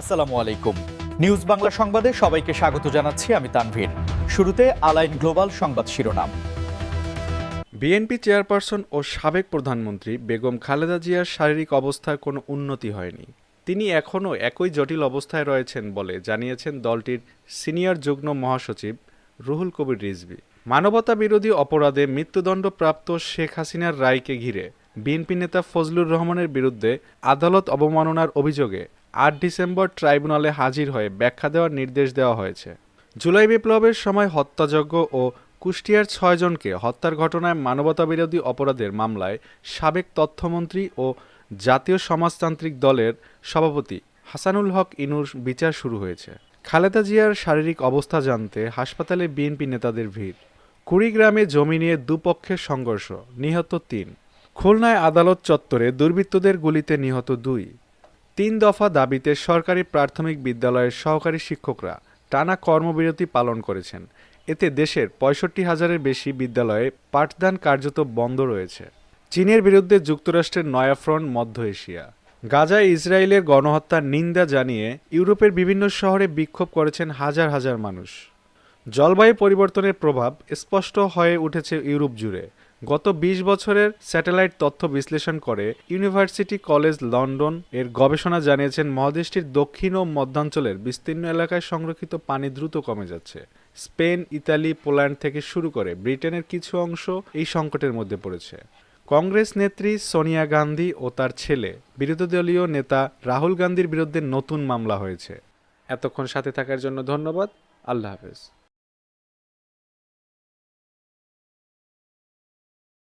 আসসালামু আলাইকুম। নিউজ বাংলা সংবাদে সবাইকে স্বাগত জানাচ্ছি আমি তানভীর। শুরুতে আলাইন গ্লোবাল সংবাদ শিরোনাম। বিএনপি চেয়ারপারসন ও সাবেক প্রধানমন্ত্রী বেগম খালেদা জিয়ার শারীরিক অবস্থার কোনো উন্নতি হয়নি। তিনি এখনও একই জটিল অবস্থায় রয়েছেন বলে জানিয়েছেন দলটির সিনিয়র যুগ্ম মহাসচিব রুহুল কবির রিজভী। মানবতা বিরোধী অপরাধে মৃত্যুদণ্ডপ্রাপ্ত শেখ হাসিনার রায়কে ঘিরে বিএনপি নেতা ফজলুর রহমানের বিরুদ্ধে আদালত অবমাননার অভিযোগে আট ডিসেম্বর ট্রাইব্যুনালে হাজির হয়ে ব্যাখ্যা দেওয়ার নির্দেশ দেওয়া হয়েছে। জুলাই বিপ্লবের সময় হত্যাযজ্ঞ ও কুষ্টিয়ার ছয়জনকে হত্যার ঘটনায় মানবতাবিরোধী অপরাধের মামলায় সাবেক তথ্যমন্ত্রী ও জাতীয় সমাজতান্ত্রিক দলের সভাপতি হাসানুল হক ইনুর বিচার শুরু হয়েছে। খালেদা জিয়ার শারীরিক অবস্থা জানতে হাসপাতালে বিএনপি নেতাদের ভিড়। কুড়িগ্রামে জমি নিয়ে দুপক্ষের সংঘর্ষ, নিহত তিন। খুলনায় আদালত চত্বরে দুর্বৃত্তদের গুলিতে নিহত দুই। তিন দফা দাবিতে সরকারি প্রাথমিক বিদ্যালয়ের সহকারী শিক্ষকরা টানা কর্মবিরতি পালন করেছেন। এতে দেশের পঁয়ষট্টি হাজারের বেশি বিদ্যালয়ে পাঠদান কার্যত বন্ধ রয়েছে। চীনের বিরুদ্ধে যুক্তরাষ্ট্রের নয়া ফ্রন্ট মধ্য এশিয়া। গাজায় ইসরায়েলের গণহত্যার নিন্দা জানিয়ে ইউরোপের বিভিন্ন শহরে বিক্ষোভ করেছেন হাজার হাজার মানুষ। জলবায়ু পরিবর্তনের প্রভাব স্পষ্ট হয়ে উঠেছে ইউরোপ জুড়ে। গত ২০ বছরের স্যাটেলাইট তথ্য বিশ্লেষণ করে ইউনিভার্সিটি কলেজ লন্ডন এর গবেষণা জানিয়েছেন মহাদেশটির দক্ষিণ ও মধ্যাঞ্চলের বিস্তীর্ণ এলাকায় সংরক্ষিত পানি দ্রুত কমে যাচ্ছে। স্পেন, ইতালি, পোল্যান্ড থেকে শুরু করে ব্রিটেনের কিছু অংশ এই সংকটের মধ্যে পড়েছে। কংগ্রেস নেত্রী সোনিয়া গান্ধী ও তার ছেলে, বিরোধী দলীয় নেতা রাহুল গান্ধীর বিরুদ্ধে নতুন মামলা হয়েছে। এতক্ষণ সাথে থাকার জন্য ধন্যবাদ। আল্লাহ হাফেজ।